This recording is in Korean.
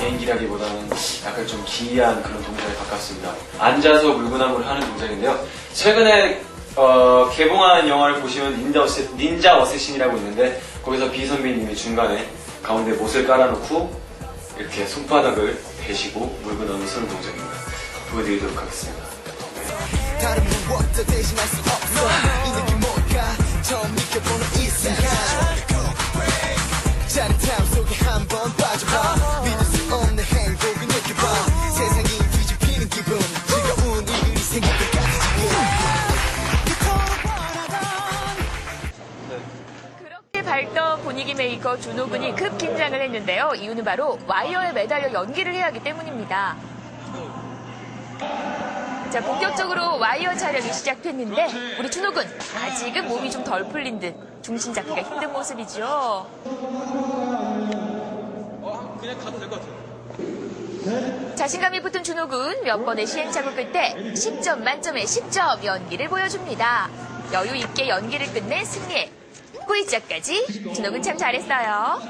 개인기라기보다는 약간 좀 기이한 그런 동작에 가깝습니다. 앉아서 물구나무를 하는 동작인데요. 최근에 어, 개봉한 영화를 보시면 닌자, 어세, 닌자 어쌔신이라고 있는데 거기서 비 선배님이 중간에 가운데 못을 깔아놓고 이렇게 손바닥을 대시고 물구나무 쓰는 동작입니다. 보여드리도록 하겠습니다. 뭘까 처음 느껴보는 이 순간 짜릿함 속에 한번 밝던 분위기 메이커 준호군이 급 긴장을 했는데요. 이유는 바로 와이어에 매달려 연기를 해야 하기 때문입니다. 자, 본격적으로 와이어 촬영이 시작됐는데 우리 준호군 아직은 몸이 좀 덜 풀린 듯 중심 잡기가 힘든 모습이죠. 자신감이 붙은 준호군 몇 번의 시행착오 끝에 10점 만점에 10점 연기를 보여줍니다. 여유 있게 연기를 끝내 승리 에 꿀짝까지 준호군 참 잘했어요.